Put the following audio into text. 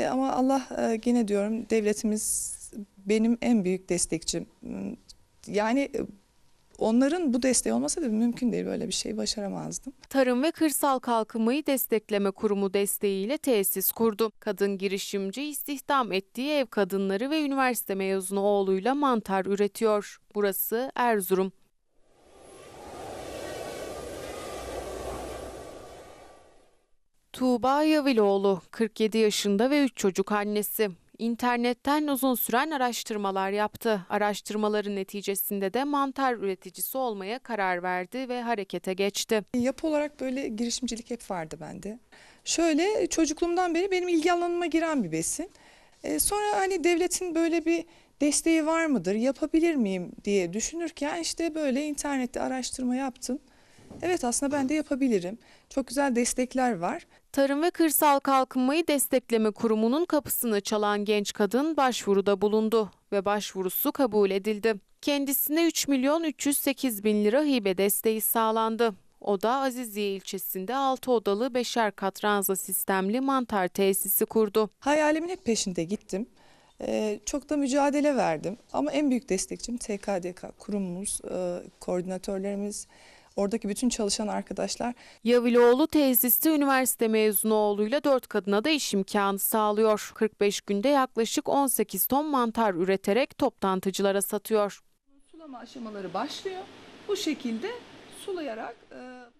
E, ama Allah e, yine diyorum devletimiz benim en büyük destekçim. Yani e, onların bu desteği olmasa da mümkün değil böyle bir şey başaramazdım. Tarım ve Kırsal Kalkınmayı Destekleme Kurumu desteğiyle tesis kurdu. Kadın girişimci istihdam ettiği ev kadınları ve üniversite mezunu oğluyla mantar üretiyor. Burası Erzurum. Tuğba Yaviloğlu, 47 yaşında ve 3 çocuk annesi. İnternetten uzun süren araştırmalar yaptı. Araştırmaların neticesinde de mantar üreticisi olmaya karar verdi ve harekete geçti. Yapı olarak böyle girişimcilik hep vardı bende. Şöyle çocukluğumdan beri benim ilgi alanıma giren bir besin. E, sonra hani devletin böyle bir desteği var mıdır, yapabilir miyim diye düşünürken işte böyle internette araştırma yaptım. Evet aslında ben de yapabilirim. Çok güzel destekler var. Tarım ve Kırsal Kalkınmayı Destekleme Kurumu'nun kapısını çalan genç kadın başvuruda bulundu ve başvurusu kabul edildi. Kendisine 3 milyon 308 bin lira hibe desteği sağlandı. O da Aziziye ilçesinde 6 odalı 5'er kat ranza sistemli mantar tesisi kurdu. Hayalimin hep peşinde gittim. Ee, çok da mücadele verdim. Ama en büyük destekçim TKDK kurumumuz, e, koordinatörlerimiz, oradaki bütün çalışan arkadaşlar. Yaviloğlu tesiste üniversite mezunu oğluyla 4 kadına da iş imkanı sağlıyor. 45 günde yaklaşık 18 ton mantar üreterek toplantıcılara satıyor. Sulama aşamaları başlıyor. Bu şekilde sulayarak e,